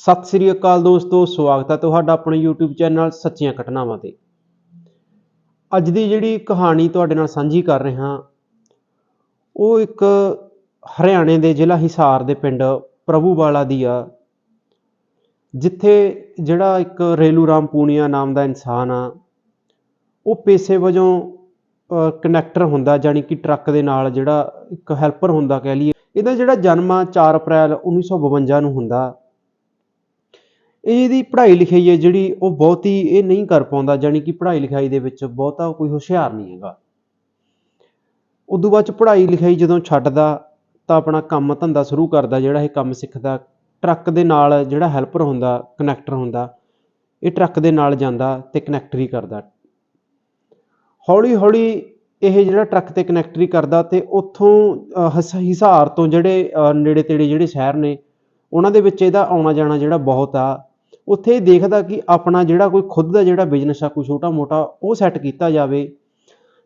ਸਤਿ ਸ੍ਰੀ ਅਕਾਲ ਦੋਸਤੋ, ਸਵਾਗਤ ਹੈ ਤੁਹਾਡਾ ਆਪਣੇ YouTube ਚੈਨਲ ਸੱਚੀਆਂ ਘਟਨਾਵਾਂ ਤੇ। ਅੱਜ ਦੀ ਜਿਹੜੀ ਕਹਾਣੀ ਤੁਹਾਡੇ ਨਾਲ ਸਾਂਝੀ ਕਰ ਰਿਹਾ ਉਹ ਇੱਕ ਹਰਿਆਣੇ ਦੇ ਜ਼ਿਲ੍ਹਾ ਹਿਸਾਰ ਦੇ ਪਿੰਡ ਪ੍ਰਭੂਵਾਲਾ ਦੀ ਆ, ਜਿੱਥੇ ਜਿਹੜਾ ਇੱਕ ਰੇਲੂ ਰਾਮ ਪੂਨੀਆ ਨਾਮ ਦਾ ਇਨਸਾਨ ਆ, ਉਹ ਪੇਸ਼ੇ ਵਜੋਂ ਕਨੈਕਟਰ ਹੁੰਦਾ, ਜਾਣੀ ਕਿ ਟਰੱਕ ਦੇ ਨਾਲ ਜਿਹੜਾ ਇੱਕ ਹੈਲਪਰ ਹੁੰਦਾ ਕਹਿ ਲਈਏ। ਇਹਦਾ ਜਿਹੜਾ ਜਨਮ ਆ 4 ਅਪ੍ਰੈਲ 1952 ਨੂੰ ਹੁੰਦਾ। ਇਹਦੀ ਪੜ੍ਹਾਈ ਲਿਖਾਈ ਹੈ ਜਿਹੜੀ ਉਹ ਬਹੁਤੀ ਇਹ ਨਹੀਂ ਕਰ ਪਾਉਂਦਾ, ਜਾਣੀ ਕਿ ਪੜ੍ਹਾਈ ਲਿਖਾਈ ਦੇ ਵਿੱਚ ਬਹੁਤਾ ਕੋਈ ਹੁਸ਼ਿਆਰ ਨਹੀਂ ਹੈਗਾ। ਉਦੋਂ ਬਾਅਦ ਚ ਪੜ੍ਹਾਈ ਲਿਖਾਈ ਜਦੋਂ ਛੱਡਦਾ ਤਾਂ ਆਪਣਾ ਕੰਮ ਧੰਦਾ ਸ਼ੁਰੂ ਕਰਦਾ, ਜਿਹੜਾ ਇਹ ਕੰਮ ਸਿੱਖਦਾ, ਟਰੱਕ ਦੇ ਨਾਲ ਜਿਹੜਾ ਹੈਲਪਰ ਹੁੰਦਾ, ਕਨੈਕਟਰ ਹੁੰਦਾ, ਇਹ ਟਰੱਕ ਦੇ ਨਾਲ ਜਾਂਦਾ ਤੇ ਕਨੈਕਟਰੀ ਕਰਦਾ। ਹੌਲੀ ਹੌਲੀ ਇਹ ਜਿਹੜਾ ਟਰੱਕ ਤੇ ਕਨੈਕਟਰੀ ਕਰਦਾ ਤੇ ਉੱਥੋਂ ਹਸ- ਹਿਸਾਰ ਤੋਂ ਜਿਹੜੇ ਨੇੜੇ ਤੇੜੇ ਜਿਹੜੇ ਸ਼ਹਿਰ ਨੇ, ਉਹਨਾਂ ਦੇ ਵਿੱਚ ਇਹਦਾ ਆਉਣਾ ਜਾਣਾ ਜਿਹੜਾ ਬਹੁਤ ਆ ਉੱਥੇ ਇਹ ਦੇਖਦਾ ਕਿ ਆਪਣਾ ਜਿਹੜਾ ਕੋਈ ਖੁਦ ਦਾ ਜਿਹੜਾ ਬਿਜ਼ਨਸ ਆ, ਕੋਈ ਛੋਟਾ ਮੋਟਾ, ਉਹ ਸੈੱਟ ਕੀਤਾ ਜਾਵੇ,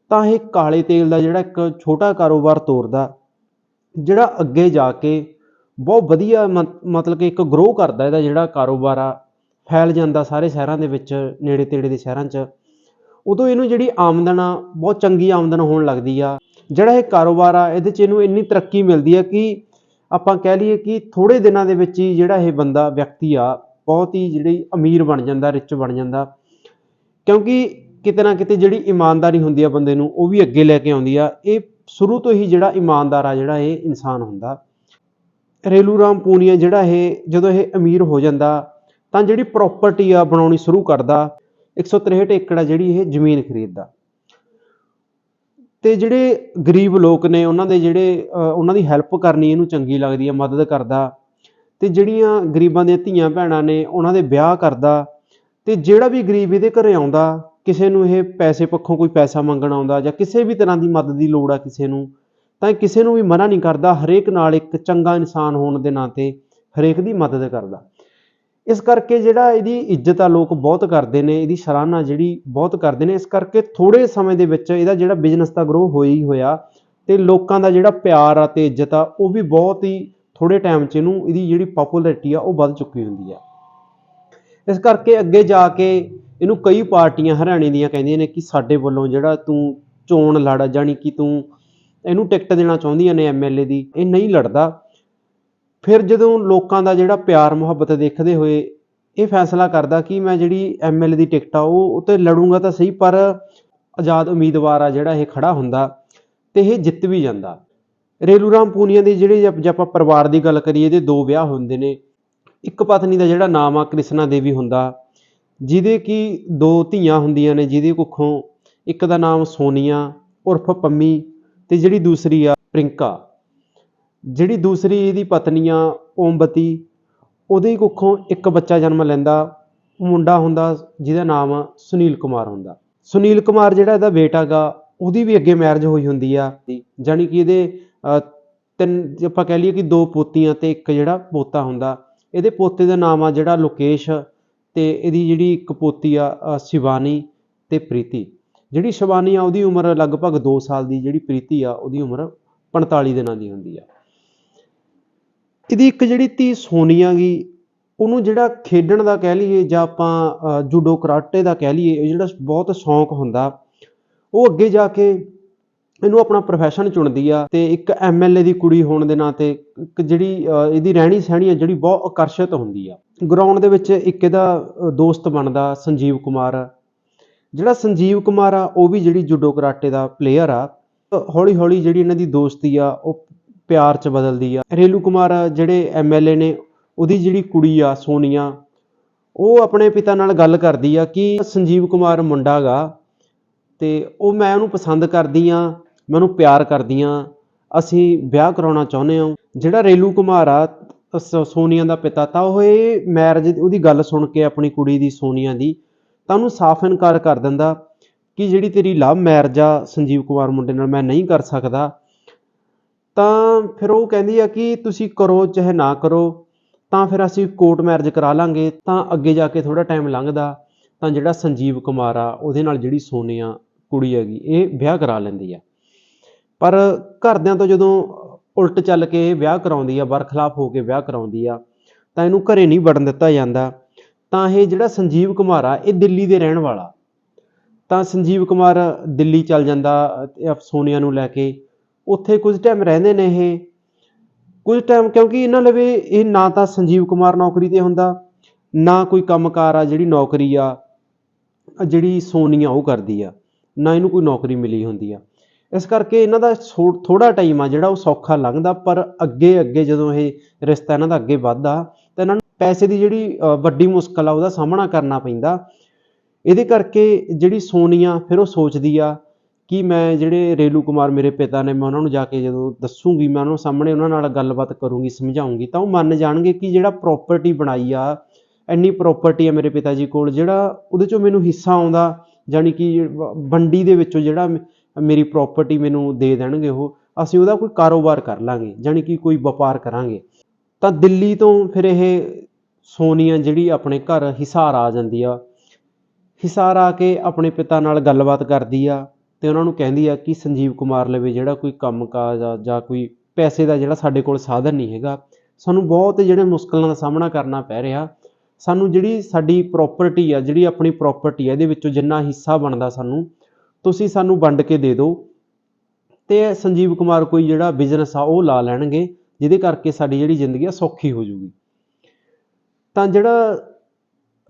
ਤਾਂ ਇਹ ਕਾਲੇ ਤੇਲ ਦਾ ਜਿਹੜਾ ਇੱਕ ਛੋਟਾ ਕਾਰੋਬਾਰ ਤੋਰਦਾ, ਜਿਹੜਾ ਅੱਗੇ ਜਾ ਕੇ ਬਹੁਤ ਵਧੀਆ ਮ- ਮਤਲਬ ਕਿ ਇੱਕ ਗਰੋ ਕਰਦਾ ਇਹਦਾ ਜਿਹੜਾ ਕਾਰੋਬਾਰ ਆ, ਫੈਲ ਜਾਂਦਾ ਸਾਰੇ ਸ਼ਹਿਰਾਂ ਦੇ ਵਿੱਚ, ਨੇੜੇ ਤੇੜੇ ਦੇ ਸ਼ਹਿਰਾਂ 'ਚ। ਉਦੋਂ ਇਹਨੂੰ ਜਿਹੜੀ ਆਮਦਨ ਆ, ਬਹੁਤ ਚੰਗੀ ਆਮਦਨ ਹੋਣ ਲੱਗਦੀ ਆ। ਜਿਹੜਾ ਇਹ ਕਾਰੋਬਾਰ ਆ, ਇਹਦੇ 'ਚ ਇਹਨੂੰ ਇੰਨੀ ਤਰੱਕੀ ਮਿਲਦੀ ਆ ਕਿ ਆਪਾਂ ਕਹਿ ਲਈਏ ਕਿ ਥੋੜੇ ਦਿਨਾਂ ਦੇ ਵਿੱਚ ਹੀ ਜਿਹੜਾ ਇਹ ਬੰਦਾ ਵਿਅਕਤੀ ਆ ਬਹੁਤ ਹੀ ਜਿਹੜੀ ਅਮੀਰ ਬਣ ਜਾਂਦਾ ਰਿਚ ਬਣ ਜਾਂਦਾ। ਕਿਉਂਕਿ ਕਿਤੇ ਨਾ ਕਿਤੇ ਜਿਹੜੀ ਇਮਾਨਦਾਰੀ ਹੁੰਦੀ ਆ ਬੰਦੇ ਨੂੰ ਉਹ ਵੀ ਅੱਗੇ ਲੈ ਕੇ ਆਉਂਦੀ ਆ। ਇਹ ਸ਼ੁਰੂ ਤੋਂ ਹੀ ਜਿਹੜਾ ਇਮਾਨਦਾਰ ਆ ਜਿਹੜਾ ਇਹ ਇਨਸਾਨ ਹੁੰਦਾ। ਰੇਲੂ ਰਾਮ ਪੂਨੀਆ ਜਿਹੜਾ ਇਹ ਜਦੋਂ ਇਹ ਅਮੀਰ ਹੋ ਜਾਂਦਾ ਤਾਂ ਜਿਹੜੀ ਪ੍ਰਾਪਰਟੀ ਆ ਬਣਾਉਣੀ ਸ਼ੁਰੂ ਕਰਦਾ 163 ਏਕੜ ਆ ਜਿਹੜੀ ਇਹ ਜ਼ਮੀਨ ਖਰੀਦਦਾ। ਤੇ ਜਿਹੜੇ ਗਰੀਬ ਲੋਕ ਨੇ ਉਹਨਾਂ ਦੇ ਜਿਹੜੇ ਅਹ, ਉਹਨਾਂ ਦੀ ਹੈਲਪ ਕਰਨੀ ਇਹਨੂੰ ਚੰਗੀ ਲੱਗਦੀ ਆ ਮਦਦ ਕਰਦਾ। ਤੇ ਜਿਹੜੀਆਂ ਗਰੀਬਾਂ ਦੀਆਂ ਧੀਆਂ ਭੈਣਾਂ ਨੇ, ਉਹਨਾਂ ਦੇ ਵਿਆਹ ਕਰਦਾ ਤੇ ਜਿਹੜਾ ਵੀ ਗਰੀਬ ਇਹਦੇ ਘਰੇ ਆਉਂਦਾ, ਕਿਸੇ ਨੂੰ ਇਹ ਪੈਸੇ ਪੱਖੋਂ ਕੋਈ ਪੈਸਾ ਮੰਗਣ ਆਉਂਦਾ ਜਾਂ ਕਿਸੇ ਵੀ ਤਰ੍ਹਾਂ ਦੀ ਮਦਦ ਦੀ ਲੋੜ ਆ ਕਿਸੇ ਨੂੰ, ਤਾਂ ਇਹ ਕਿਸੇ ਨੂੰ ਵੀ ਮਨਾ ਨਹੀਂ ਕਰਦਾ, ਹਰੇਕ ਨਾਲ ਇੱਕ ਚੰਗਾ ਇਨਸਾਨ ਹੋਣ ਦੇ ਨਾਤੇ ਹਰੇਕ ਦੀ ਮਦਦ ਕਰਦਾ। ਇਸ ਕਰਕੇ ਜਿਹੜਾ ਇਹਦੀ ਇੱਜ਼ਤ ਆ, ਲੋਕ ਬਹੁਤ ਕਰਦੇ ਨੇ, ਇਹਦੀ ਸਰਾਹਨਾ ਜਿਹੜੀ ਬਹੁਤ ਕਰਦੇ ਨੇ, ਇਸ ਕਰਕੇ ਥੋੜੇ ਸਮੇਂ ਦੇ ਵਿੱਚ ਇਹਦਾ ਜਿਹੜਾ ਬਿਜ਼ਨਸ ਦਾ ਗਰੋ ਹੋਇਆ ਹੀ ਹੋਇਆ ਤੇ ਲੋਕਾਂ ਦਾ ਜਿਹੜਾ ਪਿਆਰ ਆ ਤੇ ਇੱਜ਼ਤ ਆ, ਉਹ ਵੀ ਬਹੁਤ ਹੀ ਥੋੜੇ ਟਾਈਮ 'ਚ ਇਹਨੂੰ ਇਹਦੀ ਜਿਹੜੀ ਪਪੂਲੈਰਿਟੀ ਆ ਉਹ ਵੱਧ ਚੁੱਕੀ ਹੁੰਦੀ ਆ। ਇਸ ਕਰਕੇ ਅੱਗੇ ਜਾ ਕੇ ਇਹਨੂੰ ਕਈ ਪਾਰਟੀਆਂ ਹਰਿਆਣੇ ਦੀਆਂ ਕਹਿੰਦੀਆਂ ਨੇ ਕਿ ਸਾਡੇ ਵੱਲੋਂ ਜਿਹੜਾ ਤੂੰ ਚੋਣ ਲੜ, ਜਾਣੀ ਕਿ ਤੂੰ ਇਹਨੂੰ ਟਿਕਟ ਦੇਣਾ ਚਾਹੁੰਦੀਆਂ ਨੇ ਐਮਐਲਏ ਦੀ, ਇਹ ਨਹੀਂ ਲੜਦਾ। ਫਿਰ ਜਦੋਂ ਲੋਕਾਂ ਦਾ ਜਿਹੜਾ ਪਿਆਰ, ਮੁਹੱਬਤ ਦੇਖਦੇ ਹੋਏ ਇਹ ਫੈਸਲਾ ਕਰਦਾ ਕਿ ਮੈਂ ਜਿਹੜੀ ਐਮਐਲਏ ਦੀ ਟਿਕਟ ਆ ਉਹ ਉਤੇ ਲੜੂੰਗਾ ਤਾਂ ਸਹੀ, ਪਰ ਆਜ਼ਾਦ ਉਮੀਦਵਾਰ ਆ ਜਿਹੜਾ ਇਹ ਖੜਾ ਹੁੰਦਾ ਤੇ ਇਹ ਜਿੱਤ ਵੀ ਜਾਂਦਾ। ਰੇਲੂ ਰਾਮ ਪੂਨੀਆ ਦੇ ਜਿਹੜੇ ਜੇ ਆਪਾਂ ਪਰਿਵਾਰ ਦੀ ਗੱਲ ਕਰੀਏ, ਇਹਦੇ ਦੋ ਵਿਆਹ ਹੁੰਦੇ ਨੇ। ਇੱਕ ਪਤਨੀ ਦਾ ਜਿਹੜਾ ਨਾਮ ਆ, ਕ੍ਰਿਸ਼ਨਾ ਦੇਵੀ ਹੁੰਦਾ, ਜਿਹਦੇ ਕੀ ਦੋ ਧੀਆਂ ਹੁੰਦੀਆਂ ਨੇ, ਜਿਹਦੇ ਕੁੱਖੋਂ ਇੱਕ ਦਾ ਨਾਮ ਸੋਨੀਆ, ਉਰਫ ਪੰਮੀ ਤੇ ਜਿਹੜੀ ਦੂਸਰੀ ਆ, ਪ੍ਰਿੰਕਾ। ਜਿਹੜੀ ਦੂਸਰੀ ਇਹਦੀ ਪਤਨੀ ਆ ਓਮਬਤੀ, ਉਹਦੇ ਕੁੱਖੋਂ ਇੱਕ ਬੱਚਾ ਜਨਮ ਲੈਂਦਾ, ਮੁੰਡਾ ਹੁੰਦਾ, ਜਿਹਦਾ ਨਾਮ ਆ ਸੁਨੀਲ ਕੁਮਾਰ ਹੁੰਦਾ। ਸੁਨੀਲ ਕੁਮਾਰ ਜਿਹੜਾ ਇਹਦਾ ਬੇਟਾ ਗਾ, ਉਹਦੀ ਵੀ ਅੱਗੇ ਮੈਰਿਜ ਹੋਈ ਹੁੰਦੀ ਆ। ਜਾਣੀ ਕਿ ਇਹਦੇ ਤਿੰਨ ਜੇ ਆਪਾਂ ਕਹਿ ਲਈਏ ਕਿ ਦੋ ਪੋਤੀਆਂ ਤੇ ਇੱਕ ਜਿਹੜਾ ਪੋਤਾ ਹੁੰਦਾ, ਇਹਦੇ ਪੋਤੇ ਦਾ ਨਾਮ ਆ ਜਿਹੜਾ ਲੋਕੇਸ਼ ਤੇ ਇਹਦੀ ਜਿਹੜੀ ਇੱਕ ਪੋਤੀ ਆ ਸ਼ਿਵਾਨੀ ਤੇ ਪ੍ਰੀਤੀ। ਜਿਹੜੀ ਸ਼ਿਵਾਨੀ ਆ, ਉਹਦੀ ਉਮਰ ਲਗਭਗ 2 ਸਾਲ ਦੀ, ਜਿਹੜੀ ਪ੍ਰੀਤੀ ਆ, ਉਹਦੀ ਉਮਰ 45 ਦਿਨਾਂ ਦੀ ਹੁੰਦੀ ਆ। ਇਹਦੀ ਇੱਕ ਜਿਹੜੀ ਧੀ ਸੋਨੀਆ ਗੀ ਉਹਨੂੰ ਜਿਹੜਾ ਖੇਡਣ ਦਾ ਕਹਿ ਲਈਏ ਜਾਂ ਆਪਾਂ ਜੂਡੋ ਕਰਾਟੇ ਦਾ ਕਹਿ ਲਈਏ, ਇਹ ਜਿਹੜਾ ਬਹੁਤ ਸ਼ੌਂਕ ਹੁੰਦਾ, ਉਹ ਅੱਗੇ ਜਾ ਕੇ ਇਹਨੂੰ ਆਪਣਾ ਪ੍ਰੋਫੈਸ਼ਨ ਚੁਣਦੀ ਆ ਤੇ ਇੱਕ ਐਮਐਲਏ ਦੀ ਕੁੜੀ ਹੋਣ ਦੇ ਨਾਤੇ ਇੱਕ ਜਿਹੜੀ ਇਹਦੀ ਰਹਿਣੀ ਸਹਿਣੀ ਆ ਜਿਹੜੀ ਬਹੁਤ ਆਕਰਸ਼ਿਤ ਹੁੰਦੀ ਆ। ਗਰਾਊਂਡ ਦੇ ਵਿੱਚ ਇੱਕ ਇਹਦਾ ਦੋਸਤ ਬਣਦਾ ਸੰਜੀਵ ਕੁਮਾਰ। ਜਿਹੜਾ ਸੰਜੀਵ ਕੁਮਾਰ ਆ, ਉਹ ਵੀ ਜਿਹੜੀ ਜੂਡੋ ਕਰਾਟੇ ਦਾ ਪਲੇਅਰ ਆ। ਹੌਲੀ ਹੌਲੀ ਜਿਹੜੀ ਇਹਨਾਂ ਦੀ ਦੋਸਤੀ ਆ, ਉਹ ਪਿਆਰ ਚ ਬਦਲਦੀ ਆ। ਰੇਲੂ ਕੁਮਾਰ ਜਿਹੜੇ ਐਮਐਲਏ ਨੇ, ਉਹਦੀ ਜਿਹੜੀ ਕੁੜੀ ਆ, ਸੋਨੀਆ, ਉਹ ਆਪਣੇ ਪਿਤਾ ਨਾਲ ਗੱਲ ਕਰਦੀ ਆ ਕਿ ਸੰਜੀਵ ਕੁਮਾਰ ਮੁੰਡਾ ਗਾ ਤੇ ਉਹ ਮੈਂ ਉਹਨੂੰ ਪਸੰਦ ਕਰਦੀ ਆ ਮੈਂ ਉਹਨੂੰ ਪਿਆਰ ਕਰਦੀ ਆ ਅਸੀਂ ਵਿਆਹ ਕਰਾਉਣਾ ਚਾਹੁੰਦੇ ਹਾਂ। ਜਿਹੜਾ ਰੇਲੂ ਕੁਮਾਰ ਆ, ਸ- ਸੋਨੀਆ ਦਾ ਪਿਤਾ, ਤਾਂ ਉਹ ਇਹ ਮੈਰਿਜ ਉਹਦੀ ਗੱਲ ਸੁਣ ਕੇ ਆਪਣੀ ਕੁੜੀ ਦੀ, ਸੋਨੀਆ ਦੀ, ਤਾਂ ਉਹਨੂੰ ਸਾਫ਼ ਇਨਕਾਰ ਕਰ ਦਿੰਦਾ ਕਿ ਜਿਹੜੀ ਤੇਰੀ ਲਵ ਮੈਰਿਜ ਆ, ਸੰਜੀਵ ਕੁਮਾਰ ਮੁੰਡੇ ਨਾਲ ਮੈਂ ਨਹੀਂ ਕਰ ਸਕਦਾ। ਤਾਂ ਫਿਰ ਉਹ ਕਹਿੰਦੀ ਆ ਕਿ ਤੁਸੀਂ ਕਰੋ, ਚਾਹੇ ਨਾ ਕਰੋ, ਤਾਂ ਫਿਰ ਅਸੀਂ ਕੋਰਟ ਮੈਰਿਜ ਕਰਾ ਲਾਂਗੇ, ਤਾਂ ਅੱਗੇ ਜਾ ਕੇ ਥੋੜਾ ਟਾਈਮ ਲੰਘਦਾ, ਤਾਂ ਜਿਹੜਾ ਸੰਜੀਵ ਕੁਮਾਰ ਆ, ਉਹਦੇ ਨਾਲ ਜਿਹੜੀ ਸੋਨੀਆ ਕੁੜੀ ਹੈਗੀ, ਇਹ ਵਿਆਹ ਕਰਾ ਲੈਂਦੀ ਆ। ਪਰ ਘਰਦਿਆਂ ਤੋਂ ਜਦੋਂ ਉਲਟ ਚੱਲ ਕੇ ਇਹ ਵਿਆਹ ਕਰਾਉਂਦੀ ਆ, ਬਰਖਲਾਫ ਹੋ ਕੇ ਵਿਆਹ ਕਰਾਉਂਦੀ ਆ, ਤਾਂ ਇਹਨੂੰ ਘਰੇ ਨਹੀਂ ਵੜਨ ਦਿੱਤਾ ਜਾਂਦਾ। ਤਾਂ ਇਹ ਜਿਹੜਾ ਸੰਜੀਵ ਕੁਮਾਰ ਆ, ਇਹ ਦਿੱਲੀ ਦੇ ਰਹਿਣ ਵਾਲਾ। ਤਾਂ ਸੰਜੀਵ ਕੁਮਾਰ ਦਿੱਲੀ ਚੱਲ ਜਾਂਦਾ ਸੋਨੀਆ ਨੂੰ ਲੈ ਕੇ। ਉੱਥੇ ਕੁਝ ਟਾਈਮ ਰਹਿੰਦੇ ਨੇ ਇਹ। ਕੁਝ ਟਾਈਮ ਕਿਉਂਕਿ ਇਹਨਾਂ ਲਵੇ ਇਹ ਨਾ ਤਾਂ ਸੰਜੀਵ ਕੁਮਾਰ ਨੌਕਰੀ ਤੇ ਹੁੰਦਾ, ਨਾ ਕੋਈ ਕੰਮਕਾਰ ਆ ਜਿਹੜੀ ਨੌਕਰੀ ਆ, ਜਿਹੜੀ ਸੋਨੀਆ ਉਹ ਕਰਦੀ ਆ। ਨਾ ਇਹਨੂੰ ਕੋਈ ਨੌਕਰੀ ਮਿਲੀ ਹੁੰਦੀ ਆ। ਇਸ ਕਰਕੇ ਇਹਨਾਂ ਦਾ ਥੋੜਾ ਟਾਈਮ ਆ ਜਿਹੜਾ ਉਹ ਸੌਖਾ ਲੰਘਦਾ, ਪਰ ਅੱਗੇ ਅੱਗੇ ਜਦੋਂ ਇਹ ਰਿਸ਼ਤਾ ਇਹਨਾਂ ਦਾ ਅੱਗੇ ਵੱਧਦਾ, ਤਾਂ ਇਹਨਾਂ ਨੂੰ ਪੈਸੇ ਦੀ ਜਿਹੜੀ ਵੱਡੀ ਮੁਸ਼ਕਲ ਆ, ਉਹਦਾ ਸਾਹਮਣਾ ਕਰਨਾ ਪੈਂਦਾ। ਇਹਦੇ ਕਰਕੇ ਜਿਹੜੀ ਸੋਨੀਆ ਫਿਰ ਉਹ ਸੋਚਦੀ ਆ ਕਿ ਮੈਂ ਜਿਹੜੇ ਰੇਲੂ ਕੁਮਾਰ ਮੇਰੇ ਪਿਤਾ ਨੇ, ਮੈਂ ਉਹਨਾਂ ਨੂੰ ਜਾ ਕੇ ਜਦੋਂ ਦੱਸੂਗੀ, ਮੈਂ ਉਹਨਾਂ ਨੂੰ ਸਾਹਮਣੇ ਉਹਨਾਂ ਨਾਲ ਗੱਲਬਾਤ ਕਰੂੰਗੀ, ਸਮਝਾਉਂਗੀ, ਤਾਂ ਉਹ ਮੰਨ ਜਾਣਗੇ ਕਿ ਜਿਹੜਾ ਪ੍ਰਾਪਰਟੀ ਬਣਾਈ ਆ, ਇੰਨੀ ਪ੍ਰਾਪਰਟੀ ਆ ਮੇਰੇ ਪਿਤਾ ਜੀ ਕੋਲ, ਜਿਹੜਾ ਉਹਦੇ ਚੋਂ ਮੈਨੂੰ ਹਿੱਸਾ ਆਉਂਦਾ, ਜਾਣੀ ਕਿ ਵੰਡੀ ਦੇ ਵਿੱਚੋਂ ਜਿਹੜਾ ਮੇਰੀ ਪ੍ਰਾਪਰਟੀ ਮੈਨੂੰ ਦੇ ਦੇਣਗੇ ਉਹ, ਅਸੀਂ ਉਹਦਾ ਕੋਈ ਕਾਰੋਬਾਰ ਕਰ ਲਾਂਗੇ, ਜਾਣੀ ਕਿ ਕੋਈ ਵਪਾਰ ਕਰਾਂਗੇ। ਤਾਂ ਦਿੱਲੀ ਤੋਂ ਫਿਰ ਇਹ ਸੋਨੀਆ ਜਿਹੜੀ ਆਪਣੇ ਘਰ ਹਿਸਾਰ ਆ ਜਾਂਦੀ ਆ। ਹਿਸਾਰ ਆ ਕੇ ਆਪਣੇ ਪਿਤਾ ਨਾਲ ਗੱਲਬਾਤ ਕਰਦੀ ਆ ਤੇ ਉਹਨਾਂ ਨੂੰ ਕਹਿੰਦੀ ਆ ਕਿ ਸੰਜੀਵ ਕੁਮਾਰ ਲਵੇ ਜਿਹੜਾ ਕੋਈ ਕੰਮਕਾਜ ਆ ਜਾਂ ਕੋਈ ਪੈਸੇ ਦਾ ਜਿਹੜਾ ਸਾਡੇ ਕੋਲ ਸਾਧਨ ਨਹੀਂ ਹੈਗਾ। ਸਾਨੂੰ ਬਹੁਤ ਜਿਹੜੇ ਮੁਸ਼ਕਲਾਂ ਦਾ ਸਾਹਮਣਾ ਕਰਨਾ ਪੈ ਰਿਹਾ। ਸਾਨੂੰ ਜਿਹੜੀ ਸਾਡੀ ਪ੍ਰਾਪਰਟੀ ਆ, ਜਿਹੜੀ ਆਪਣੀ ਪ੍ਰਾਪਰਟੀ ਆ, ਇਹਦੇ ਵਿੱਚੋਂ ਜਿੰਨਾ ਹਿੱਸਾ ਬਣਦਾ ਸਾਨੂੰ ਤੁਸੀਂ ਸਾਨੂੰ ਵੰਡ ਕੇ ਦੇ ਦਿਓ। ਤੇ ਸੰਜੀਵ ਕੁਮਾਰ ਕੋਈ ਜਿਹੜਾ ਬਿਜ਼ਨਸ ਆ, ਉਹ ਲਾ ਲੈਣਗੇ, ਜਿਹਦੇ ਕਰਕੇ ਸਾਡੀ ਜਿਹੜੀ ਜ਼ਿੰਦਗੀ ਆ, ਸੌਖੀ ਹੋ ਜੂਗੀ ਤਾਂ ਜਿਹੜਾ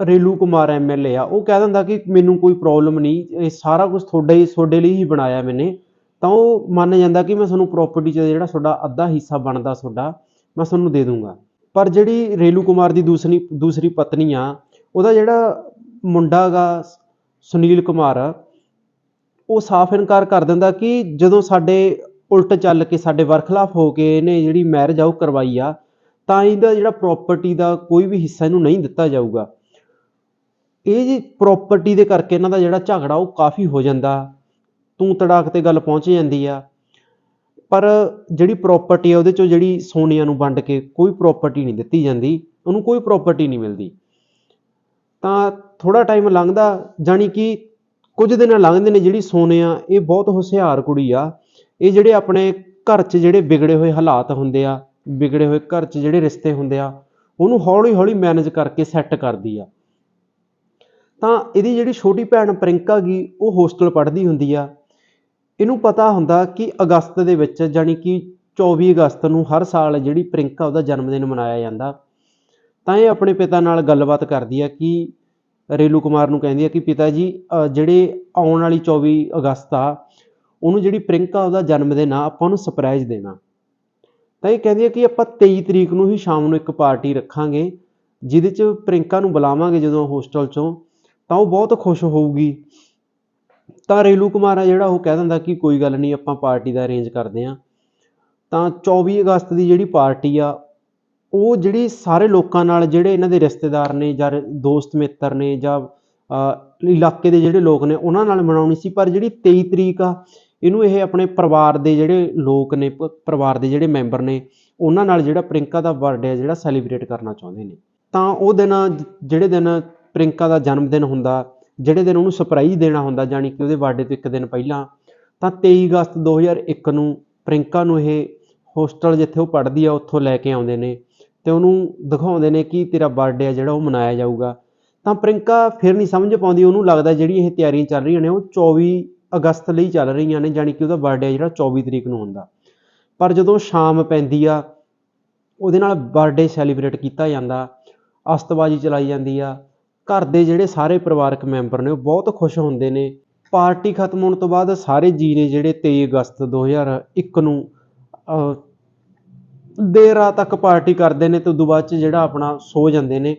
ਰੇਲੂ ਕੁਮਾਰ ਐਮਐਲਏ ਆ, ਉਹ ਕਹਿ ਦਿੰਦਾ ਕਿ ਮੈਨੂੰ ਕੋਈ ਪ੍ਰੋਬਲਮ ਨਹੀਂ, ਇਹ ਸਾਰਾ ਕੁਝ ਤੁਹਾਡੇ ਹੀ, ਤੁਹਾਡੇ ਲਈ ਹੀ ਬਣਾਇਆ ਮੈਨੇ। ਤਾਂ ਉਹ ਮੰਨ ਜਾਂਦਾ ਕਿ ਮੈਂ ਤੁਹਾਨੂੰ ਪ੍ਰਾਪਰਟੀ 'ਚ ਜਿਹੜਾ ਤੁਹਾਡਾ ਅੱਧਾ ਹਿੱਸਾ ਬਣਦਾ ਤੁਹਾਡਾ, ਮੈਂ ਤੁਹਾਨੂੰ ਦੇ ਦੂੰਗਾ। ਪਰ ਜਿਹੜੀ ਰੇਲੂ ਕੁਮਾਰ ਦੀ ਦੂਸਰੀ ਦੂਸਰੀ ਪਤਨੀ ਆ, ਉਹਦਾ ਜਿਹੜਾ ਮੁੰਡਾ ਗਾ, ਸੁਨੀਲ ਕੁਮਾਰ ਉਹ ਸਾਫ਼ ਇਨਕਾਰ ਕਰ ਦਿੰਦਾ ਕਿ ਜਦੋਂ ਸਾਡੇ ਉਲਟ ਚੱਲ ਕੇ ਸਾਡੇ ਵਰਖਲਾਫ ਹੋ ਕੇ ਇਹਨੇ ਜਿਹੜੀ ਮੈਰਿਜ ਆ ਉਹ ਕਰਵਾਈ ਆ, ਤਾਂ ਇਹਦਾ ਜਿਹੜਾ ਪ੍ਰਾਪਰਟੀ ਦਾ ਕੋਈ ਵੀ ਹਿੱਸਾ ਇਹਨੂੰ ਨਹੀਂ ਦਿੱਤਾ ਜਾਊਗਾ। ਇਹ ਜੀ ਪ੍ਰਾਪਰਟੀ ਦੇ ਕਰਕੇ ਇਹਨਾਂ ਦਾ ਜਿਹੜਾ ਝਗੜਾ ਉਹ ਕਾਫੀ ਹੋ ਜਾਂਦਾ। ਤੂੰ ਤੜਾਕ ਤੇ ਗੱਲ ਪਹੁੰਚ ਜਾਂਦੀ ਆ। ਪਰ ਜਿਹੜੀ ਪ੍ਰਾਪਰਟੀ ਆ ਉਹਦੇ ਚੋਂ ਜਿਹੜੀ ਸੋਨੀਆ ਨੂੰ ਵੰਡ ਕੇ ਕੋਈ ਪ੍ਰਾਪਰਟੀ ਨਹੀਂ ਦਿੱਤੀ ਜਾਂਦੀ, ਉਹਨੂੰ ਕੋਈ ਪ੍ਰਾਪਰਟੀ ਨਹੀਂ ਮਿਲਦੀ। ਤਾਂ ਥੋੜਾ ਟਾਈਮ ਲੰਘਦਾ, ਜਾਣੀ ਕਿ ਕੁਝ ਦਿਨ ਲੰਘਦੇ ਨੇ ਜਿਹੜੀ ਸੋਨੀਆ ਇਹ ਬਹੁਤ ਹੁਸ਼ਿਆਰ ਕੁੜੀ ਆ। ਇਹ ਜਿਹੜੇ ਆਪਣੇ ਘਰ 'ਚ ਜਿਹੜੇ ਵਿਗੜੇ ਹੋਏ ਹਾਲਾਤ ਹੁੰਦੇ ਆ, ਵਿਗੜੇ ਹੋਏ ਘਰ 'ਚ ਜਿਹੜੇ ਰਿਸ਼ਤੇ ਹੁੰਦੇ ਆ, ਉਹਨੂੰ ਹੌਲੀ ਹੌਲੀ ਮੈਨੇਜ ਕਰਕੇ ਸੈੱਟ ਕਰਦੀ ਆ। ਤਾਂ ਇਹਦੀ ਜਿਹੜੀ ਛੋਟੀ ਭੈਣ ਪ੍ਰਿੰਕਾ ਗਈ ਉਹ ਹੋਸਟਲ ਪੜ੍ਹਦੀ ਹੁੰਦੀ ਆ। ਇਹਨੂੰ ਪਤਾ ਹੁੰਦਾ ਕਿ ਅਗਸਤ ਦੇ ਵਿੱਚ ਜਾਣੀ ਕਿ 24 ਅਗਸਤ ਨੂੰ ਹਰ ਸਾਲ ਜਿਹੜੀ ਪ੍ਰਿੰਕਾ ਉਹਦਾ ਜਨਮ ਦਿਨ ਮਨਾਇਆ ਜਾਂਦਾ। ਤਾਂ ਇਹ ਆਪਣੇ ਪਿਤਾ ਨਾਲ ਗੱਲਬਾਤ ਕਰਦੀ ਆ ਕਿ ਰੇਲੂ ਕੁਮਾਰ ਨੂੰ ਕਹਿੰਦੀ ਆ ਕਿ ਪਿਤਾ ਜੀ ਜਿਹੜੇ ਆਉਣ ਵਾਲੀ 24 ਅਗਸਤ ਆ, ਉਹਨੂੰ ਜਿਹੜੀ ਪ੍ਰਿੰਕਾ ਉਹਦਾ ਜਨਮ ਦਿਨ ਆ, ਆਪਾਂ ਉਹਨੂੰ ਸਰਪ੍ਰਾਈਜ਼ ਦੇਣਾ। ਤਾਂ ਇਹ ਕਹਿੰਦੀ ਹੈ ਕਿ ਆਪਾਂ 23 ਤਰੀਕ ਨੂੰ ਹੀ ਸ਼ਾਮ ਨੂੰ ਇੱਕ ਪਾਰਟੀ ਰੱਖਾਂਗੇ, ਜਿਹਦੇ 'ਚ ਪ੍ਰਿੰਕਾ ਨੂੰ ਬੁਲਾਵਾਂਗੇ ਜਦੋਂ ਹੋਸਟਲ 'ਚੋਂ, ਤਾਂ ਉਹ ਬਹੁਤ ਖੁਸ਼ ਹੋਊਗੀ। ਤਾਂ ਰੇਲੂ ਕੁਮਾਰ ਆ ਜਿਹੜਾ, ਉਹ ਕਹਿ ਦਿੰਦਾ ਕਿ ਕੋਈ ਗੱਲ ਨਹੀਂ, ਆਪਾਂ ਪਾਰਟੀ ਦਾ ਅਰੇਂਜ ਕਰਦੇ ਆਂ। ਤਾਂ 24 ਅਗਸਤ ਦੀ ਜਿਹੜੀ ਪਾਰਟੀ ਆ ਉਹ ਜਿਹੜੀ ਸਾਰੇ ਲੋਕਾਂ ਨਾਲ ਜਿਹੜੇ ਇਹਨਾਂ ਦੇ ਰਿਸ਼ਤੇਦਾਰ ਨੇ ਜਾਂ ਦੋਸਤ ਮਿੱਤਰ ਨੇ ਜਾਂ ਇਲਾਕੇ ਦੇ ਜਿਹੜੇ ਲੋਕ ਨੇ ਉਹਨਾਂ ਨਾਲ ਮਨਾਉਣੀ ਸੀ, ਪਰ ਜਿਹੜੀ 23 ਤਰੀਕ ਆ, ਇਹਨੂੰ ਇਹ ਆਪਣੇ ਪਰਿਵਾਰ ਦੇ ਜਿਹੜੇ ਲੋਕ ਨੇ ਪਰਿਵਾਰ ਦੇ ਜਿਹੜੇ ਮੈਂਬਰ ਨੇ, ਉਹਨਾਂ ਨਾਲ ਜਿਹੜਾ ਪ੍ਰਿੰਕਾ ਦਾ ਬਰਥਡੇ ਆ, ਜਿਹੜਾ ਸੈਲੀਬ੍ਰੇਟ ਕਰਨਾ ਚਾਹੁੰਦੇ ਨੇ। ਤਾਂ ਉਹ ਦਿਨ, ਜਿਹੜੇ ਦਿਨ ਪ੍ਰਿੰਕਾ ਦਾ ਜਨਮ ਦਿਨ ਹੁੰਦਾ, ਜਿਹੜੇ ਦਿਨ ਉਹਨੂੰ ਸਰਪ੍ਰਾਈਜ਼ ਦੇਣਾ ਹੁੰਦਾ, ਜਾਣੀ ਕਿ ਉਹਦੇ ਬਰਥਡੇ ਤੋਂ ਇੱਕ ਦਿਨ ਪਹਿਲਾਂ, ਤਾਂ 23 ਅਗਸਤ 2001 ਨੂੰ ਪ੍ਰਿੰਕਾ ਨੂੰ ਇਹ ਹੋਸਟਲ ਜਿੱਥੇ ਉਹ ਪੜ੍ਹਦੀ ਆ, ਉੱਥੋਂ ਲੈ ਕੇ ਆਉਂਦੇ ਨੇ। ਤੇ ਉਹਨੂੰ ਦਿਖਾਉਂਦੇ ਨੇ ਕਿ ਤੇਰਾ ਬਰਥਡੇ ਆ ਜਿਹੜਾ ਉਹ ਮਨਾਇਆ ਜਾਊਗਾ। ਤਾਂ ਪ੍ਰਿੰਕਾ ਫਿਰ ਨਹੀਂ ਸਮਝ ਪਾਉਂਦੀ ਉਹਨੂੰ ਲੱਗਦਾ ਜਿਹੜੀ ਇਹ ਤਿਆਰੀਆਂ ਚੱਲ ਰਹੀਆਂ ਨੇ ਉਹ 24 ਅਗਸਤ ਲਈ ਚੱਲ ਰਹੀਆਂ ਨੇ ਜਾਣੀ ਕਿ ਉਹਦਾ ਬਰਥਡੇ ਜਿਹੜਾ 24 ਤਰੀਕ ਨੂੰ ਹੁੰਦਾ। ਪਰ ਜਦੋਂ ਸ਼ਾਮ ਪੈਂਦੀ ਆ ਉਹਦੇ ਨਾਲ ਬਰਥਡੇ ਸੈਲੀਬ੍ਰੇਟ ਕੀਤਾ ਜਾਂਦਾ ਅਸਤਬਾਜੀ ਚਲਾਈ ਜਾਂਦੀ ਆ ਘਰ ਦੇ ਜਿਹੜੇ ਸਾਰੇ ਪਰਿਵਾਰਕ ਮੈਂਬਰ ਨੇ ਉਹ ਬਹੁਤ ਖੁਸ਼ ਹੁੰਦੇ ਨੇ। ਪਾਰਟੀ ਖਤਮ ਹੋਣ ਤੋਂ ਬਾਅਦ ਸਾਰੇ ਜੀ ਨੇ ਜਿਹੜੇ 23 ਅਗਸਤ 2001 ਨੂੰ ਅਹ, ਦੇਰ ਰਾਤ ਤੱਕ ਪਾਰਟੀ ਕਰਦੇ ਨੇ ਤੇ ਉਦੋਂ ਬਾਅਦ ਚ ਜਿਹੜਾ ਆਪਣਾ ਸੋ ਜਾਂਦੇ ਨੇ।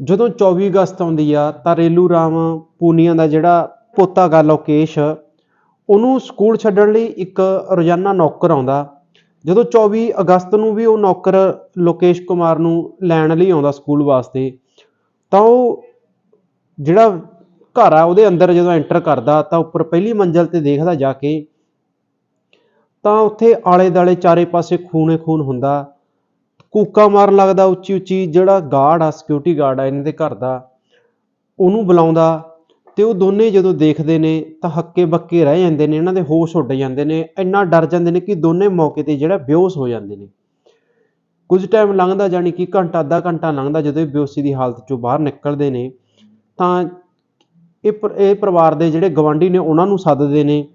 ਜਦੋਂ 24 ਅਗਸਤ ਆਉਂਦੀ ਆ ਤਾਂ ਰੇਲੂ ਰਾਮ ਪੂਨੀਆ ਦਾ ਜਿਹੜਾ ਪੋਤਾ ਗਾ ਲੋਕੇਸ਼ ਉਹਨੂੰ ਸਕੂਲ ਛੱਡਣ ਲਈ ਇੱਕ ਰੋਜ਼ਾਨਾ ਨੌਕਰ ਆਉਂਦਾ। ਜਦੋਂ 24 ਅਗਸਤ ਨੂੰ ਵੀ ਉਹ ਨੌਕਰ ਲੋਕੇਸ਼ ਕੁਮਾਰ ਨੂੰ ਲੈਣ ਲਈ ਆਉਂਦਾ ਸਕੂਲ ਵਾਸਤੇ, ਤਾਂ ਉਹ ਜਿਹੜਾ ਘਰ ਆ, ਉਹਦੇ ਅੰਦਰ ਜਦੋਂ ਐਂਟਰ ਕਰਦਾ, ਤਾਂ ਉੱਪਰ ਪਹਿਲੀ ਮੰਜ਼ਲ ਤੇ ਦੇਖਦਾ ਜਾ ਕੇ ਤਾਂ ਉੱਥੇ ਆਲੇ ਦਾਲੇ ਚਾਰੇ ਪਾਸੇ ਖੂਨੇ ਖੂਨ ਹੁੰਦਾ। ਕੂਕਾ ਮਾਰਨ ਲੱਗਦਾ ਉੱਚੀ ਉੱਚੀ ਜਿਹੜਾ ਗਾਰਡ ਆ ਸਿਕਿਉਰਿਟੀ ਗਾਰਡ ਆ, ਇਹਨਾਂ ਦੇ ਘਰ ਦਾ, ਉਹਨੂੰ ਬੁਲਾਉਂਦਾ ਤੇ ਉਹ ਦੋਨੇ ਜਦੋਂ ਦੇਖਦੇ ਨੇ ਤਾਂ ਹੱਕੇ ਬੱਕੇ ਰਹਿ ਜਾਂਦੇ ਨੇ, ਇਹਨਾਂ ਦੇ ਹੋਸ਼ ਉੱਡ ਜਾਂਦੇ ਨੇ, ਇੰਨਾ ਡਰ ਜਾਂਦੇ ਨੇ ਕਿ ਦੋਨੇ ਮੌਕੇ ਤੇ ਜਿਹੜਾ ਬੇਹੋਸ਼ ਹੋ ਜਾਂਦੇ ਨੇ। ਕੁਝ ਟਾਈਮ ਲੰਘਦਾ ਜਾਣੀ ਕਿ ਘੰਟਾ, ਅੱਧਾ ਘੰਟਾ ਲੰਘਦਾ ਜਦੋਂ ਇਹ ਬੇਹੋਸ਼ੀ ਦੀ ਹਾਲਤ ਚੋਂ ਬਾਹਰ ਨਿਕਲਦੇ ਨੇ, ਤਾਂ ਇਹ ਪਰ- ਇਹ ਪਰਿਵਾਰ ਦੇ ਜਿਹੜੇ ਗਵਾਂਢੀ ਨੇ, ਉਹਨਾਂ ਨੂੰ ਸੱਦਦੇ ਨੇ।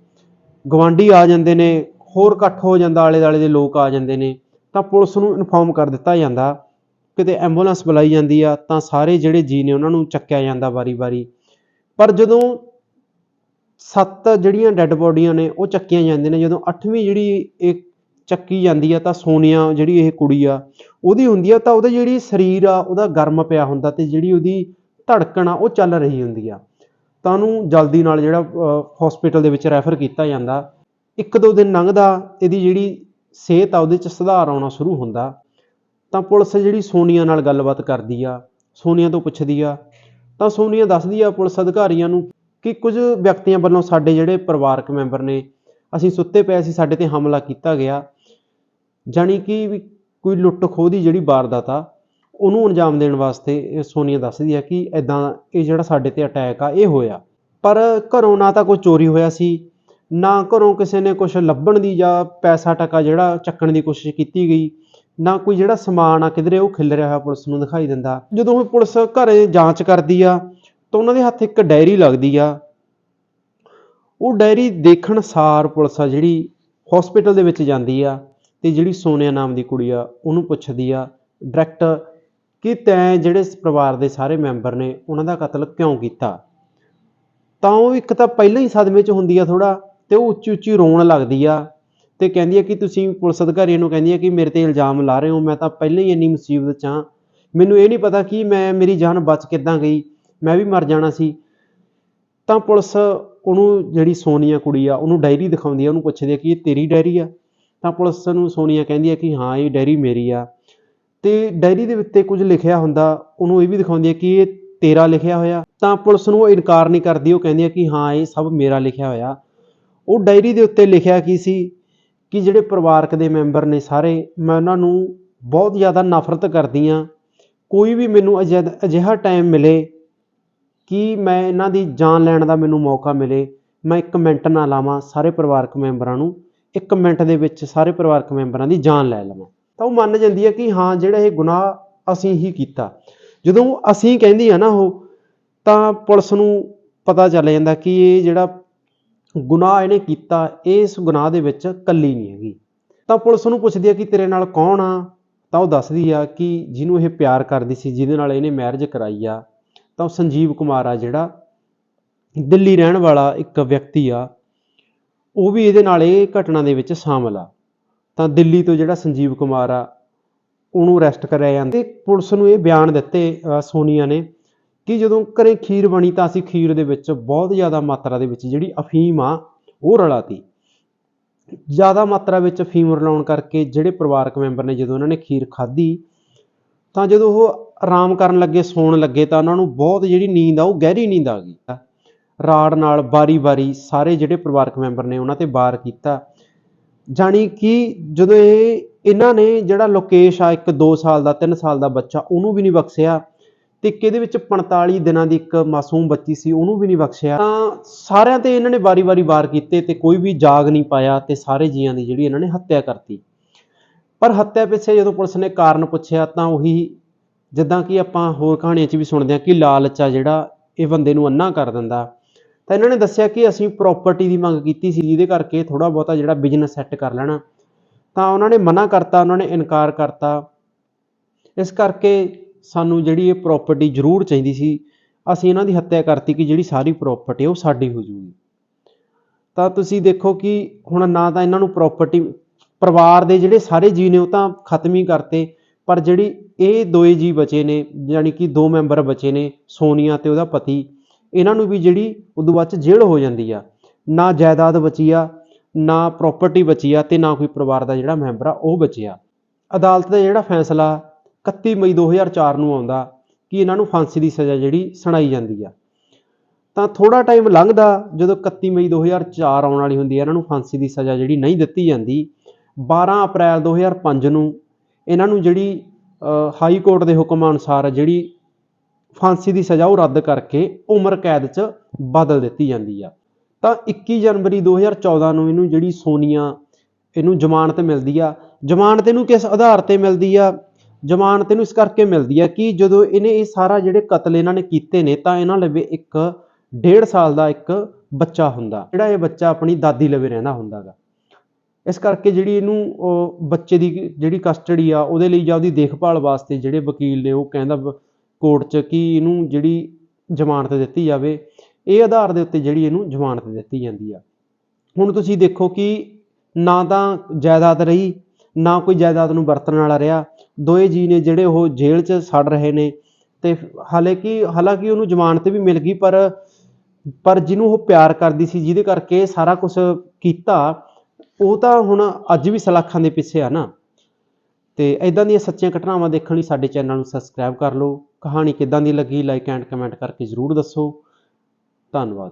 ਗਵਾਂਢੀ ਆ ਜਾਂਦੇ ਨੇ ਹੋਰ ਇਕੱਠ ਹੋ ਜਾਂਦਾ, ਆਲੇ ਦਾਲੇ ਦੇ ਲੋਕ ਆ ਜਾਂਦੇ ਨੇ, ਤਾਂ ਪੁਲਿਸ ਨੂੰ ਇਨਫੋਰਮ ਕਰ ਦਿੱਤਾ ਜਾਂਦਾ। ਕਿਤੇ ਐਂਬੂਲੈਂਸ ਬੁਲਾਈ ਜਾਂਦੀ ਆ, ਤਾਂ ਸਾਰੇ ਜਿਹੜੇ ਜੀ ਨੇ ਉਹਨਾਂ ਨੂੰ ਚੱਕਿਆ ਜਾਂਦਾ ਵਾਰੀ-ਵਾਰੀ। ਪਰ ਜਦੋਂ ਸੱਤ ਜਿਹੜੀਆਂ ਡੈੱਡ ਬੋਡੀਆਂ ਨੇ, ਉਹ ਚੱਕੀਆਂ ਜਾਂਦੀਆਂ ਨੇ, ਜਦੋਂ ਅੱਠਵੀਂ ਜਿਹੜੀ ਇਹ ਚੱਕੀ ਜਾਂਦੀ ਆ, ਤਾਂ ਸੋਨੀਆ ਜਿਹੜੀ ਇਹ ਕੁੜੀ ਆ, ਉਹਦੀ ਹੁੰਦੀ ਆ, ਤਾਂ ਉਹਦਾ ਜਿਹੜੀ ਸਰੀਰ ਆ, ਉਹਦਾ ਗਰਮ ਪਿਆ ਹੁੰਦਾ ਤੇ ਜਿਹੜੀ ਉਹਦੀ ਧੜਕਣ ਆ, ਉਹ ਚੱਲ ਰਹੀ ਹੁੰਦੀ ਆ। ਤਾਂ ਉਹਨੂੰ ਜਲਦੀ ਨਾਲ ਜਿਹੜਾ ਹਸਪੀਟਲ ਦੇ ਵਿੱਚ ਰੈਫਰ ਕੀਤਾ ਜਾਂਦਾ। ਇੱਕ ਦੋ ਦਿਨ ਲੰਘਦਾ, ਇਹਦੀ ਜਿਹੜੀ ਸਿਹਤ ਆ, ਉਹਦੇ ਚ ਸੁਧਾਰ ਆਉਣਾ ਸ਼ੁਰੂ ਹੁੰਦਾ। ਤਾਂ ਪੁਲਿਸ ਜਿਹੜੀ ਸੋਨੀਆ ਨਾਲ ਗੱਲਬਾਤ ਕਰਦੀ ਆ, ਸੋਨੀਆ ਤੋਂ ਪੁੱਛਦੀ ਆ, ਤਾਂ ਸੋਨੀਆ ਦੱਸਦੀ ਆ ਪੁਲਿਸ ਅਧਿਕਾਰੀਆਂ ਨੂੰ ਕਿ ਕੁਝ ਵਿਅਕਤੀਆਂ ਵੱਲੋਂ ਸਾਡੇ ਜਿਹੜੇ ਪਰਿਵਾਰਕ ਮੈਂਬਰ ਨੇ, ਅਸੀਂ ਸੁੱਤੇ ਪਏ ਸੀ, ਸਾਡੇ ਤੇ ਹਮਲਾ ਕੀਤਾ ਗਿਆ। ਜਾਣੀ ਕਿ ਕੋਈ ਲੁੱਟ ਖੋਹ ਦੀ ਜਿਹੜੀ ਵਾਰਦਾਤ ਆ, ਉਹਨੂੰ ਅੰਜਾਮ ਦੇਣ ਵਾਸਤੇ ਸੋਨੀਆ ਦੱਸਦੀ ਆ ਕਿ ਐਦਾਂ ਇਹ ਜਿਹੜਾ ਸਾਡੇ ਤੇ ਅਟੈਕ ਆ, ਇਹ ਹੋਇਆ। ਪਰ ਘਰੋਂ ਨਾ ਤਾਂ ਕੋਈ ਚੋਰੀ ਹੋਇਆ ਸੀ ਨਾ ਘਰੋਂ ਕਿਸੇ ਨੇ ਕੁਝ ਲੱਭਣ ਦੀ ਜਾਂ ਪੈਸਾ ਟਕਾ ਜਿਹੜਾ ਚੱਕਣ ਦੀ ਕੋਸ਼ਿਸ਼ ਕੀਤੀ ਗਈ, ਨਾ ਕੋਈ ਜਿਹੜਾ ਸਮਾਨ ਆ ਕਿਧਰੇ ਉਹ ਖਿਲ ਰਿਹਾ ਹੋਇਆ ਪੁਲਿਸ ਨੂੰ ਦਿਖਾਈ ਦਿੰਦਾ। ਜਦੋਂ ਉਹ ਪੁਲਿਸ ਘਰੇ ਜਾਂਚ ਕਰਦੀ ਆ, ਤਾਂ ਉਹਨਾਂ ਦੇ ਹੱਥ ਇੱਕ ਡਾਇਰੀ ਲੱਗਦੀ ਆ। ਉਹ ਡਾਇਰੀ ਦੇਖਣ ਸਾਰ ਪੁਲਿਸ ਆ ਜਿਹੜੀ ਹਸਪੀਟਲ ਦੇ ਵਿੱਚ ਜਾਂਦੀ ਆ ਤੇ ਜਿਹੜੀ ਸੋਨੀਆ ਨਾਮ ਦੀ ਕੁੜੀ ਆ, ਉਹਨੂੰ ਪੁੱਛਦੀ ਆ ਡਾਇਰੈਕਟ ਕਿ ਤੈਂ ਜਿਹੜੇ ਪਰਿਵਾਰ ਦੇ ਸਾਰੇ ਮੈਂਬਰ ਨੇ, ਉਹਨਾਂ ਦਾ ਕਤਲ ਕਿਉਂ ਕੀਤਾ? ਤਾਂ ਉਹ ਇੱਕ ਤਾਂ ਪਹਿਲਾਂ ਹੀ ਸਦਮੇ 'ਚ ਹੁੰਦੀ ਆ ਥੋੜਾ ਤੇ ਉਹ ਉੱਚੀ ਉੱਚੀ ਰੋਣ ਲੱਗਦੀ ਆ ਤੇ ਕਹਿੰਦੀ ਆ ਕਿ ਤੁਸੀਂ ਪੁਲਿਸ ਅਧਿਕਾਰੀਆਂ ਨੂੰ ਕਹਿੰਦੀ ਆ ਕਿ ਮੇਰੇ ਤੇ ਇਲਜ਼ਾਮ ਲਾ ਰਹੇ ਹੋ, ਮੈਂ ਤਾਂ ਪਹਿਲਾਂ ਹੀ ਇੰਨੀ ਮੁਸੀਬਤ 'ਚ ਹਾਂ। ਮੈਨੂੰ ਇਹ ਨਹੀਂ ਪਤਾ ਕਿ ਮੈਂ, ਮੇਰੀ ਜਾਨ ਬਚ ਕਿੱਦਾਂ ਗਈ, ਮੈਂ ਵੀ ਮਰ ਜਾਣਾ ਸੀ। ਤਾਂ ਪੁਲਿਸ ਉਹਨੂੰ ਜਿਹੜੀ ਸੋਨੀਆ ਕੁੜੀ ਆ, ਉਹਨੂੰ ਡਾਇਰੀ ਦਿਖਾਉਂਦੀ ਆ, ਉਹਨੂੰ ਪੁੱਛਦੀ ਆ ਕਿ ਇਹ ਤੇਰੀ ਡਾਇਰੀ ਆ? ਤਾਂ ਪੁਲਿਸ ਨੂੰ ਸੋਨੀਆ ਕਹਿੰਦੀ ਆ ਕਿ ਹਾਂ, ਇਹ ਡਾਇਰੀ ਮੇਰੀ ਆ। ਤੇ ਡਾਇਰੀ ਦੇ ਉੱਤੇ ਕੁਝ ਲਿਖਿਆ ਹੁੰਦਾ, ਉਹਨੂੰ ਇਹ ਵੀ ਦਿਖਾਉਂਦੀ ਆ ਕਿ ਇਹ ਤੇਰਾ ਲਿਖਿਆ ਹੋਇਆ। ਤਾਂ ਪੁਲਿਸ ਨੂੰ ਉਹ ਇਨਕਾਰ ਨਹੀਂ ਕਰਦੀ, ਉਹ ਕਹਿੰਦੀ ਆ ਕਿ ਹਾਂ, ਇਹ ਸਭ ਮੇਰਾ ਲਿਖਿਆ ਹੋਇਆ। ਉਹ ਡਾਇਰੀ ਦੇ ਉੱਤੇ ਲਿਖਿਆ ਕੀ ਸੀ ਕਿ ਜਿਹੜੇ ਪਰਿਵਾਰਕ ਦੇ ਮੈਂਬਰ ਨੇ ਸਾਰੇ, ਮੈਂ ਉਹਨਾਂ ਨੂੰ ਬਹੁਤ ਜ਼ਿਆਦਾ ਨਫ਼ਰਤ ਕਰਦੀ ਆ ਕੋਈ ਵੀ ਮੈਨੂੰ ਅਜਿਹਾ ਅਜਿਹਾ ਟਾਈਮ ਮਿਲੇ ਕਿ ਮੈਂ ਇਹਨਾਂ ਦੀ ਜਾਨ ਲੈਣ ਦਾ ਮੈਨੂੰ ਮੌਕਾ ਮਿਲੇ, ਮੈਂ ਇੱਕ ਮਿੰਟ ਨਾ ਲਾਵਾਂ ਸਾਰੇ ਪਰਿਵਾਰਕ ਮੈਂਬਰਾਂ ਨੂੰ, ਇੱਕ ਮਿੰਟ ਦੇ ਵਿੱਚ ਸਾਰੇ ਪਰਿਵਾਰਕ ਮੈਂਬਰਾਂ ਦੀ ਜਾਨ ਲੈ ਲਵਾਂ। ਤਾਂ ਉਹ ਮੰਨ ਜਾਂਦੀ ਹੈ ਕਿ ਹਾਂ, ਜਿਹੜਾ ਇਹ ਗੁਨਾਹ ਅਸੀਂ ਹੀ ਕੀਤਾ। ਜਦੋਂ ਅਸੀਂ ਕਹਿੰਦੀ ਆ ਨਾ ਉਹ, ਤਾਂ ਪੁਲਿਸ ਨੂੰ ਪਤਾ ਚੱਲ ਜਾਂਦਾ ਕਿ ਇਹ ਜਿਹੜਾ ਗੁਨਾਹ ਇਹਨੇ ਕੀਤਾ, ਇਸ ਗੁਨਾਹ ਦੇ ਵਿੱਚ ਕੱਲੀ ਨਹੀਂ ਹੈਗੀ। ਤਾਂ ਪੁਲਿਸ ਨੂੰ ਪੁੱਛਦੀ ਆ ਕਿ ਤੇਰੇ ਨਾਲ ਕੌਣ ਆ? ਤਾਂ ਉਹ ਦੱਸਦੀ ਆ ਕਿ ਜਿਹਨੂੰ ਇਹ ਪਿਆਰ ਕਰਦੀ ਸੀ, ਜਿਹਦੇ ਨਾਲ ਇਹਨੇ ਮੈਰਿਜ ਕਰਾਈ ਆ, ਤਾਂ ਉਹ ਸੰਜੀਵ ਕੁਮਾਰ ਆ ਜਿਹੜਾ, ਦਿੱਲੀ ਰਹਿਣ ਵਾਲਾ ਇੱਕ ਵਿਅਕਤੀ ਆ। ਉਹ ਵੀ ਇਹਦੇ ਨਾਲ ਇਹ ਘਟਨਾ ਦੇ ਵਿੱਚ ਸ਼ਾਮਲ ਆ। ਤਾਂ ਦਿੱਲੀ ਤੋਂ ਜਿਹੜਾ ਸੰਜੀਵ ਕੁਮਾਰ ਆ, ਉਹਨੂੰ ਅਰੈਸਟ ਕਰਿਆ ਜਾਂਦਾ। ਤੇ ਪੁਲਿਸ ਨੂੰ ਇਹ ਬਿਆਨ ਦਿੱਤੇ ਸੋਨੀਆ ਨੇ ਕਿ ਜਦੋਂ ਘਰੇ ਖੀਰ ਬਣੀ ਤਾਂ ਅਸੀਂ ਖੀਰ ਦੇ ਵਿੱਚ ਬਹੁਤ ਜ਼ਿਆਦਾ ਮਾਤਰਾ ਦੇ ਵਿੱਚ ਜਿਹੜੀ ਅਫੀਮ ਆ, ਉਹ ਰਲਾਤੀ ਜ਼ਿਆਦਾ ਮਾਤਰਾ ਵਿੱਚ ਅਫੀਮ ਰਲਾਉਣ ਕਰਕੇ ਜਿਹੜੇ ਪਰਿਵਾਰਕ ਮੈਂਬਰ ਨੇ ਜਦੋਂ ਉਹਨਾਂ ਨੇ ਖੀਰ ਖਾਧੀ, ਤਾਂ ਜਦੋਂ ਉਹ ਆਰਾਮ ਕਰਨ ਲੱਗੇ, ਸੌਣ ਲੱਗੇ, ਤਾਂ ਉਹਨਾਂ ਨੂੰ ਬਹੁਤ ਜਿਹੜੀ ਨੀਂਦ ਆ, ਉਹ ਗਹਿਰੀ ਨੀਂਦ ਆ ਗਈ। ਰਾੜ ਨਾਲ ਬਾਰੀ-ਬਾਰੀ ਸਾਰੇ ਜਿਹੜੇ ਪਰਿਵਾਰਕ ਮੈਂਬਰ ਨੇ ਉਹਨਾਂ ਤੇ ਵਾਰ ਕੀਤਾ। ਜਾਣੀ ਕਿ ਜਦੋਂ ਇਹ, ਇਹਨਾਂ ਨੇ ਜਿਹੜਾ ਲੋਕੇਸ਼ ਆ, ਇੱਕ 2 ਸਾਲ ਦਾ 3 ਸਾਲ ਦਾ ਬੱਚਾ, ਉਹਨੂੰ ਵੀ ਨਹੀਂ ਬਖਸ਼ਿਆ। ਤੇ ਇੱਕ ਇਹਦੇ ਵਿੱਚ 45 ਦਿਨਾਂ ਦੀ ਇੱਕ ਮਾਸੂਮ ਬੱਚੀ ਸੀ, ਉਹਨੂੰ ਵੀ ਨਹੀਂ ਬਖਸ਼ਿਆ। ਤਾਂ ਸਾਰਿਆਂ ਤੇ ਇਹਨਾਂ ਨੇ ਵਾਰੀ-ਵਾਰੀ ਵਾਰ ਕੀਤੇ ਤੇ ਕੋਈ ਵੀ ਜਾਗ ਨਹੀਂ ਪਾਇਆ ਤੇ ਸਾਰੇ ਜੀਆਂ ਦੀ ਜਿਹੜੀ ਇਹਨਾਂ ਨੇ ਹੱਤਿਆ ਕਰਤੀ। ਪਰ ਹੱਤਿਆ ਪਿੱਛੇ ਜਦੋਂ ਪੁਲਿਸ ਨੇ ਕਾਰਨ ਪੁੱਛਿਆ ਤਾਂ ਉਹੀ ਜਿੱਦਾਂ ਕਿ ਆਪਾਂ ਹੋਰ ਕਹਾਣੀਆਂ 'ਚ ਵੀ ਸੁਣਦੇ ਹਾਂ ਕਿ ਲਾਲਚ ਆ ਜਿਹੜਾ ਇਹ ਬੰਦੇ ਨੂੰ ਅੰਨਾ ਕਰ ਦਿੰਦਾ। ਤਾਂ ਇਹਨਾਂ ਨੇ ਦੱਸਿਆ ਕਿ ਅਸੀਂ ਪ੍ਰਾਪਰਟੀ ਦੀ ਮੰਗ ਕੀਤੀ ਸੀ, ਜਿਹਦੇ ਕਰਕੇ ਥੋੜਾ ਬਹੁਤਾ ਜਿਹੜਾ ਬਿਜ਼ਨਸ ਸੈੱਟ ਕਰ ਲੈਣਾ। ਤਾਂ ਉਹਨਾਂ ਨੇ ਮਨਾ ਕਰਤਾ, ਉਹਨਾਂ ਨੇ ਇਨਕਾਰ ਕਰਤਾ। ਇਸ ਕਰਕੇ ਸਾਨੂੰ ਜਿਹੜੀ ਇਹ ਪ੍ਰਾਪਰਟੀ ਜ਼ਰੂਰ ਚਾਹੀਦੀ ਸੀ, ਅਸੀਂ ਇਹਨਾਂ ਦੀ ਹੱਤਿਆ ਕਰਤੀ ਕਿ ਜਿਹੜੀ ਸਾਰੀ ਪ੍ਰਾਪਰਟੀ ਉਹ ਸਾਡੀ ਹੋ ਜੂਗੀ ਤਾਂ ਤੁਸੀਂ ਦੇਖੋ ਕਿ ਹੁਣ ਨਾ ਤਾਂ ਇਹਨਾਂ ਨੂੰ ਪ੍ਰਾਪਰਟੀ ਪਰਿਵਾਰ ਦੇ ਜਿਹੜੇ ਸਾਰੇ ਜੀ ਨੇ ਉਹ ਤਾਂ ਖਤਮ ਹੀ ਕਰਤੇ, ਪਰ ਜਿਹੜੀ ਇਹ ਦੋਏ ਜੀ ਬਚੇ ਨੇ, ਯਾਨੀ ਕਿ ਦੋ ਮੈਂਬਰ ਬਚੇ ਨੇ, ਸੋਨੀਆ ਤੇ ਉਹਦਾ ਪਤੀ, ਇਹਨਾਂ ਨੂੰ ਵੀ ਜਿਹੜੀ ਉਦੋਂ ਬਾਅਦ ਚ ਜੇਲ੍ਹ ਹੋ ਜਾਂਦੀ ਆ। ਨਾ ਜਾਇਦਾਦ ਬਚੀ ਆ, ਨਾ ਪ੍ਰਾਪਰਟੀ ਬਚੀ ਆ ਤੇ ਨਾ ਕੋਈ ਪਰਿਵਾਰ ਦਾ ਜਿਹੜਾ ਮੈਂਬਰ ਆ ਉਹ ਬਚਿਆ। ਅਦਾਲਤ ਦਾ ਜਿਹੜਾ ਫੈਸਲਾ 31 ਮਈ 2004 ਨੂੰ ਆਉਂਦਾ ਕਿ ਇਹਨਾਂ ਨੂੰ ਫਾਂਸੀ ਦੀ ਸਜ਼ਾ ਜਿਹੜੀ ਸੁਣਾਈ ਜਾਂਦੀ ਆ। ਤਾਂ ਥੋੜਾ ਟਾਈਮ ਲੰਘਦਾ ਜਦੋਂ 31 ਮਈ 2004 ਆਉਣ ਵਾਲੀ ਹੁੰਦੀ ਹੈ ਇਹਨਾਂ ਨੂੰ ਫਾਂਸੀ ਦੀ ਸਜ਼ਾ ਜਿਹੜੀ ਨਹੀਂ ਦਿੱਤੀ ਜਾਂਦੀ। 12 ਅਪ੍ਰੈਲ 2005 ਨੂੰ ਇਹਨਾਂ ਨੂੰ ਜਿਹੜੀ ਹਾਈ ਕੋਰਟ ਦੇ ਹੁਕਮ ਅਨੁਸਾਰ ਜਿਹੜੀ ਫਾਂਸੀ ਦੀ ਸਜ਼ਾ ਉਹ ਰੱਦ ਕਰਕੇ ਉਮਰ ਕੈਦ 'ਚ ਬਦਲ ਦਿੱਤੀ ਜਾਂਦੀ ਆ। ਤਾਂ 21 ਜਨਵਰੀ 2014 ਨੂੰ ਇਹਨੂੰ ਜਿਹੜੀ ਸੋਨੀਆ, ਇਹਨੂੰ ਜ਼ਮਾਨਤ ਮਿਲਦੀ ਆ। ਜ਼ਮਾਨਤ ਇਹਨੂੰ ਕਿਸ ਆਧਾਰ ਤੇ ਮਿਲਦੀ ਆ? ਜ਼ਮਾਨਤ ਇਹਨੂੰ ਇਸ ਕਰਕੇ ਮਿਲਦੀ ਹੈ ਕਿ ਜਦੋਂ ਇਹਨੇ ਇਹ ਸਾਰਾ ਜਿਹੜੇ ਕਤਲ ਇਹਨਾਂ ਨੇ ਕੀਤੇ ਨੇ, ਤਾਂ ਇਹਨਾਂ ਲਵੇ ਇੱਕ ਡੇਢ ਸਾਲ ਦਾ ਇੱਕ ਬੱਚਾ ਹੁੰਦਾ, ਜਿਹੜਾ ਇਹ ਬੱਚਾ ਆਪਣੀ ਦਾਦੀ ਲਵੇ ਰਹਿੰਦਾ ਹੁੰਦਾਗਾ। ਇਸ ਕਰਕੇ ਜਿਹੜੀ ਇਹਨੂੰ ਉਹ ਬੱਚੇ ਦੀ ਜਿਹੜੀ ਕਸਟਡੀ ਆ, ਉਹਦੇ ਲਈ ਜਾਂ ਉਹਦੀ ਦੇਖਭਾਲ ਵਾਸਤੇ ਜਿਹੜੇ ਵਕੀਲ ਨੇ, ਉਹ ਕਹਿੰਦਾ ਕੋਰਟ 'ਚ ਕਿ ਇਹਨੂੰ ਜਿਹੜੀ ਜ਼ਮਾਨਤ ਦਿੱਤੀ ਜਾਵੇ, ਇਹ ਆਧਾਰ ਦੇ ਉੱਤੇ ਜਿਹੜੀ ਇਹਨੂੰ ਜ਼ਮਾਨਤ ਦਿੱਤੀ ਜਾਂਦੀ ਆ। ਹੁਣ ਤੁਸੀਂ ਦੇਖੋ ਕਿ ਨਾ ਤਾਂ ਜਾਇਦਾਦ ਰਹੀ ਨਾ ਕੋਈ ਜਾਇਦਾਦ ਨੂੰ ਵਰਤਣ ਵਾਲਾ ਰਿਹਾ। ਦੋਏ ਜੀ ਨੇ ਜਿਹੜੇ ਉਹ ਜੇਲ੍ਹ 'ਚ ਸੜ ਰਹੇ ਨੇ ਤੇ ਹਾਲੇ ਕਿ, ਹਾਲਾਂਕਿ ਉਹਨੂੰ ਜ਼ਮਾਨਤ ਵੀ ਮਿਲ ਗਈ, ਪਰ ਪਰ ਜਿਹਨੂੰ ਉਹ ਪਿਆਰ ਕਰਦੀ ਸੀ, ਜਿਹਦੇ ਕਰਕੇ ਸਾਰਾ ਕੁਝ ਕੀਤਾ, ਉਹ ਤਾਂ ਹੁਣ ਅੱਜ ਵੀ ਸਲਾਖਾਂ ਦੇ ਪਿੱਛੇ ਆ ਨਾ। ਤੇ ਇਦਾਂ ਦੀਆਂ ਸੱਚੀਆਂ ਘਟਨਾਵਾਂ ਦੇਖਣ ਲਈ ਸਾਡੇ ਚੈਨਲ ਨੂੰ ਸਬਸਕ੍ਰਾਈਬ ਕਰ ਲਓ। ਕਹਾਣੀ ਕਿੱਦਾਂ ਦੀ ਲੱਗੀ, ਲਾਈਕ ਐਂਡ ਕਮੈਂਟ ਕਰਕੇ ਜ਼ਰੂਰ ਦੱਸੋ। ਧੰਨਵਾਦ।